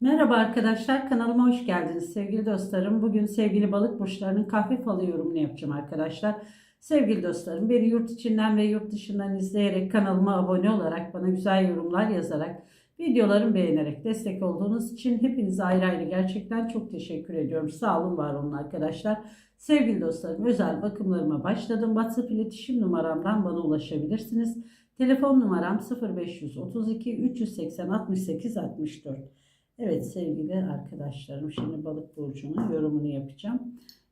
Merhaba arkadaşlar, kanalıma hoş geldiniz sevgili dostlarım. Bugün sevgili balık burçlarının kahve falı yorumunu yapacağım arkadaşlar. Sevgili dostlarım, beni yurt içinden ve yurt dışından izleyerek kanalıma abone olarak, bana güzel yorumlar yazarak, videolarımı beğenerek destek olduğunuz için hepinize ayrı ayrı gerçekten çok teşekkür ediyorum. Sağ olun, var olun arkadaşlar. Sevgili dostlarım, özel bakımlarıma başladım. WhatsApp iletişim numaramdan bana ulaşabilirsiniz. Telefon numaram 0532 380 68 64. Evet sevgili arkadaşlarım şimdi balık burcunun yorumunu yapacağım.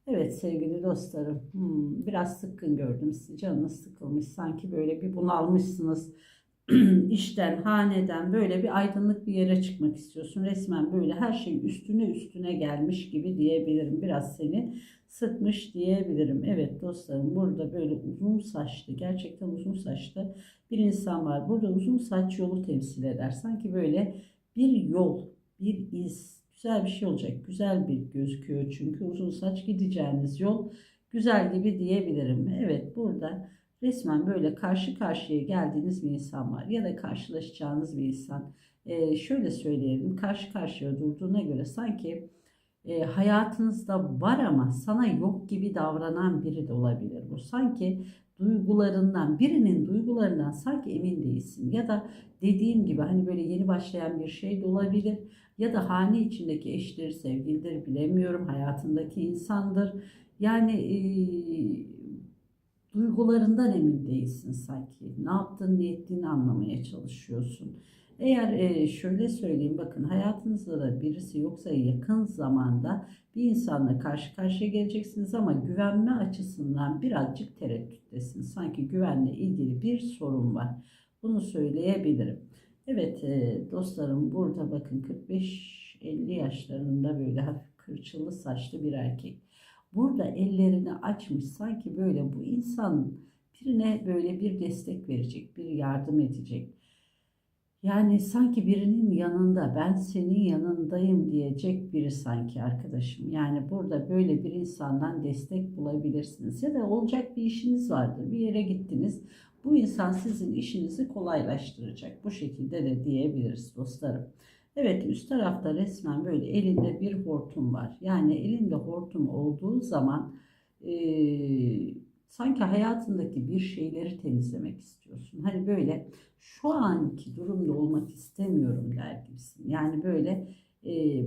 Evet sevgili dostlarım hmm, biraz sıkkın gördüm sizi canınız sıkılmış sanki böyle bir bunalmışsınız. işten, haneden böyle bir aydınlık bir yere çıkmak istiyorsun. Resmen böyle her şey üstüne üstüne gelmiş gibi diyebilirim. Biraz seni sıkmış diyebilirim. Evet dostlarım burada böyle uzun saçlı, gerçekten uzun saçlı bir insan var. Burada uzun saç yolu temsil eder. Sanki böyle bir yol, bir iz, güzel bir şey olacak. Güzel bir gözüküyor çünkü uzun saç gideceğiniz yol güzel gibi diyebilirim. Evet burada resmen böyle karşı karşıya geldiğiniz bir insan var ya da karşılaşacağınız bir insan. Ee, şöyle söyleyelim karşı karşıya durduğuna göre sanki e, hayatınızda var ama sana yok gibi davranan biri de olabilir bu. Sanki duygularından birinin duygularından sanki emin değilsin. Ya da dediğim gibi hani böyle yeni başlayan bir şey de olabilir. Ya da hane içindeki eştir, sevgilidir bilemiyorum. Hayatındaki insandır. Yani e, duygularından emin değilsin sanki. Ne yaptın, ne ettiğini anlamaya çalışıyorsun. Eğer e, şöyle söyleyeyim bakın hayatınızda da birisi yoksa yakın zamanda bir insanla karşı karşıya geleceksiniz ama güvenme açısından birazcık tereddüttesin. Sanki güvenle ilgili bir sorun var. Bunu söyleyebilirim. Evet e, dostlarım burada bakın 45-50 yaşlarında böyle hafif kırçıllı saçlı bir erkek. Burada ellerini açmış sanki böyle bu insan birine böyle bir destek verecek, bir yardım edecek. Yani sanki birinin yanında ben senin yanındayım diyecek biri sanki arkadaşım. Yani burada böyle bir insandan destek bulabilirsiniz. Ya da olacak bir işiniz vardır. Bir yere gittiniz. Bu insan sizin işinizi kolaylaştıracak. Bu şekilde de diyebiliriz dostlarım. Evet üst tarafta resmen böyle elinde bir hortum var. Yani elinde hortum olduğu zaman e, sanki hayatındaki bir şeyleri temizlemek istiyorsun. Hani böyle şu anki durumda olmak istemiyorum der gibisin. Yani böyle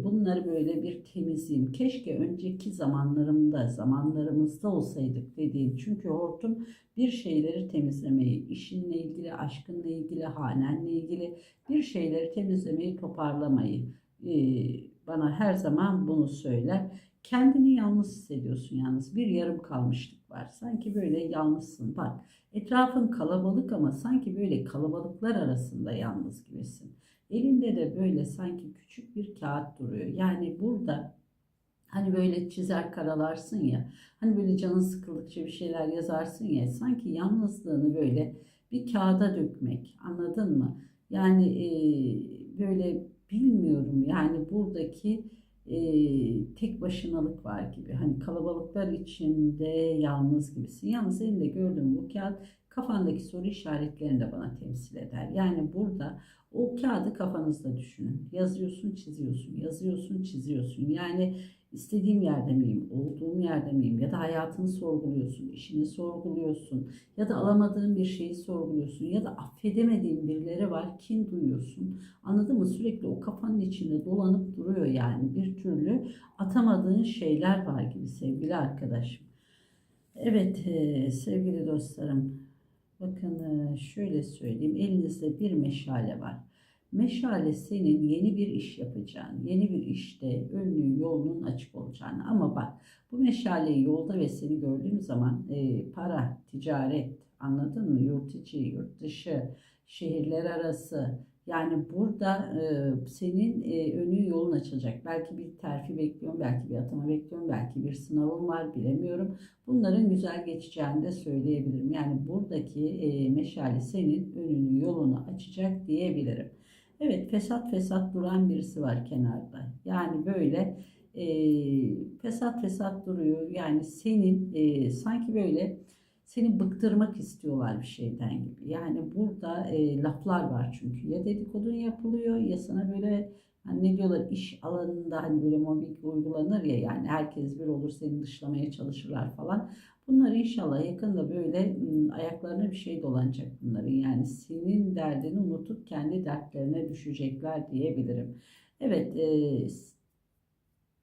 bunları böyle bir temizleyeyim. Keşke önceki zamanlarımda, zamanlarımızda olsaydık dediğin. Çünkü hortum bir şeyleri temizlemeyi, işinle ilgili, aşkınla ilgili, hanenle ilgili bir şeyleri temizlemeyi, toparlamayı e, bana her zaman bunu söyler. Kendini yalnız hissediyorsun yalnız. Bir yarım kalmışlık var. Sanki böyle yalnızsın. Bak etrafın kalabalık ama sanki böyle kalabalıklar arasında yalnız gibisin. Elinde de böyle sanki küçük bir kağıt duruyor. Yani burada hani böyle çizer karalarsın ya. Hani böyle canın sıkıldıkça bir şeyler yazarsın ya. Sanki yalnızlığını böyle bir kağıda dökmek. Anladın mı? Yani e, böyle bilmiyorum yani buradaki e, tek başınalık var gibi. Hani kalabalıklar içinde yalnız gibisin. Yalnız elinde gördüğüm bu kağıt kafandaki soru işaretlerini de bana temsil eder. Yani burada o kağıdı kafanızda düşünün. Yazıyorsun, çiziyorsun, yazıyorsun, çiziyorsun. Yani istediğim yerde miyim, olduğum yerde miyim ya da hayatını sorguluyorsun, işini sorguluyorsun ya da alamadığın bir şeyi sorguluyorsun ya da affedemediğin birileri var, kin duyuyorsun. Anladın mı? Sürekli o kafanın içinde dolanıp duruyor yani bir türlü atamadığın şeyler var gibi sevgili arkadaşım. Evet e, sevgili dostlarım bakın e, şöyle söyleyeyim elinizde bir meşale var. Meşale senin yeni bir iş yapacağın, yeni bir işte önünün yolunun açık olacağını. Ama bak bu meşaleyi yolda ve seni gördüğüm zaman e, para, ticaret anladın mı? Yurt içi, yurt dışı, şehirler arası. Yani burada e, senin e, önü yolun açılacak. Belki bir terfi bekliyorum, belki bir atama bekliyorum, belki bir sınavım var bilemiyorum. Bunların güzel geçeceğini de söyleyebilirim. Yani buradaki e, meşale senin önünü yolunu açacak diyebilirim. Evet fesat fesat duran birisi var kenarda. Yani böyle e, fesat fesat duruyor. Yani senin e, sanki böyle seni bıktırmak istiyorlar bir şeyden gibi. Yani burada e, laflar var çünkü. Ya dedikodun yapılıyor ya sana böyle Hani ne diyorlar iş alanında hani böyle mobbing uygulanır ya yani herkes bir olur seni dışlamaya çalışırlar falan. Bunlar inşallah yakında böyle ayaklarına bir şey dolanacak bunların. Yani senin derdini unutup kendi dertlerine düşecekler diyebilirim. Evet, e,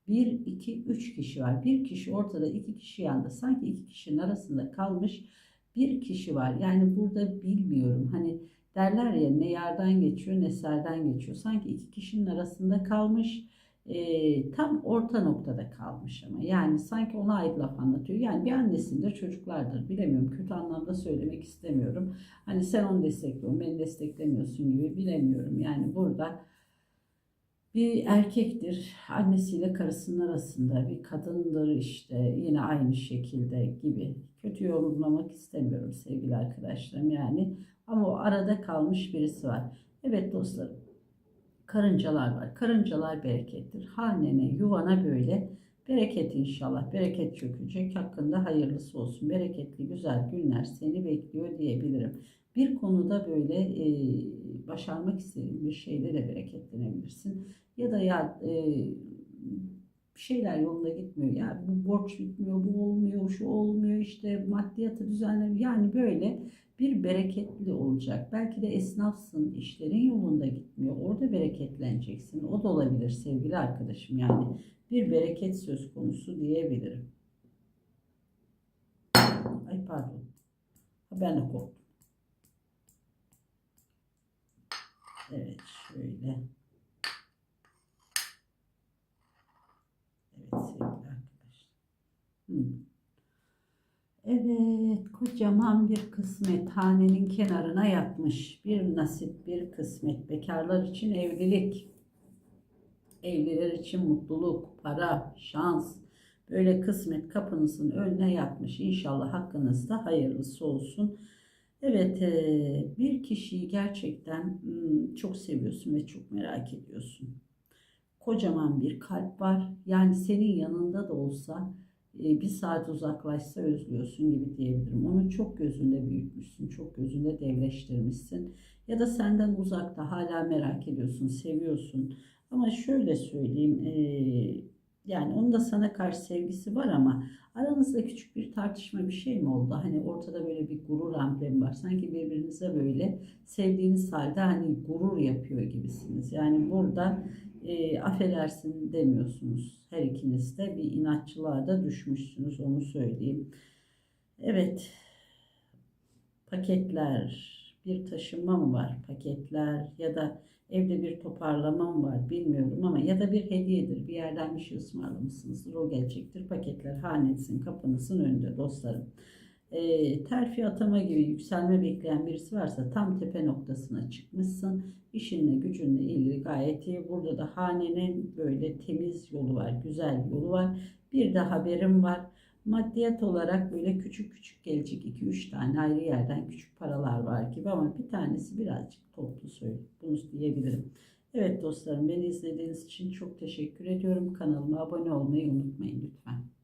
1, 2, 3 kişi var. Bir kişi ortada, iki kişi yanında. Sanki iki kişinin arasında kalmış bir kişi var. Yani burada bilmiyorum. Hani derler ya ne yardan geçiyor ne serden geçiyor. Sanki iki kişinin arasında kalmış. e, tam orta noktada kalmış ama. Yani sanki ona ait laf anlatıyor. Yani bir annesindir, çocuklardır. Bilemiyorum. Kötü anlamda söylemek istemiyorum. Hani sen onu destekliyorsun, beni desteklemiyorsun gibi bilemiyorum. Yani burada bir erkektir, annesiyle karısının arasında bir kadındır işte yine aynı şekilde gibi. Kötü yorumlamak istemiyorum sevgili arkadaşlarım yani. Ama o arada kalmış birisi var. Evet dostlarım, karıncalar var. Karıncalar berekettir. Hanene, yuvana böyle bereket inşallah. Bereket çökecek. Hakkında hayırlısı olsun. Bereketli güzel günler seni bekliyor diyebilirim. Bir konuda böyle e, başarmak istediğin bir şeyle de bereketlenebilirsin. Ya da ya e, bir şeyler yolunda gitmiyor. Ya bu borç bitmiyor, bu olmuyor, şu olmuyor, işte maddiyatı düzenlemiyor. Yani böyle bir bereketli olacak. Belki de esnafsın, işlerin yolunda gitmiyor. Orada bereketleneceksin. O da olabilir sevgili arkadaşım. Yani bir bereket söz konusu diyebilirim. Ay pardon. Ben de korktum. Evet şöyle. Evet sevgili arkadaşlar. Hmm. Evet, kocaman bir kısmet hanenin kenarına yatmış. Bir nasip, bir kısmet. Bekarlar için evlilik, evliler için mutluluk, para, şans. Böyle kısmet kapınızın önüne yatmış. İnşallah hakkınızda hayırlısı olsun. Evet, eee, bir kişiyi gerçekten hmm, çok seviyorsun ve çok merak ediyorsun. Kocaman bir kalp var. Yani senin yanında da olsa e, bir saat uzaklaşsa özlüyorsun gibi diyebilirim. Onu çok gözünde büyütmüşsün, çok gözünde devleştirmişsin. Ya da senden uzakta hala merak ediyorsun, seviyorsun. Ama şöyle söyleyeyim, e, yani onun da sana karşı sevgisi var ama aranızda küçük bir tartışma bir şey mi oldu? Hani ortada böyle bir gurur amblemi var. Sanki birbirinize böyle sevdiğiniz halde hani gurur yapıyor gibisiniz. Yani burada e, affedersin demiyorsunuz. Her ikiniz de bir inatçılığa da düşmüşsünüz onu söyleyeyim. Evet paketler bir taşınma mı var paketler ya da evde bir toparlama mı var bilmiyorum ama ya da bir hediyedir bir yerden bir şey ısmarlamışsınızdır o gelecektir paketler hanenizin kapınızın önünde dostlarım. E, terfi atama gibi yükselme bekleyen birisi varsa tam tepe noktasına çıkmışsın. İşinle gücünle ilgili gayet iyi. Burada da hanenin böyle temiz yolu var, güzel yolu var. Bir de haberim var. Maddiyat olarak böyle küçük küçük gelecek 2-3 tane ayrı yerden küçük paralar var gibi ama bir tanesi birazcık toplu söyle. Bunu diyebilirim. Evet dostlarım beni izlediğiniz için çok teşekkür ediyorum. Kanalıma abone olmayı unutmayın lütfen.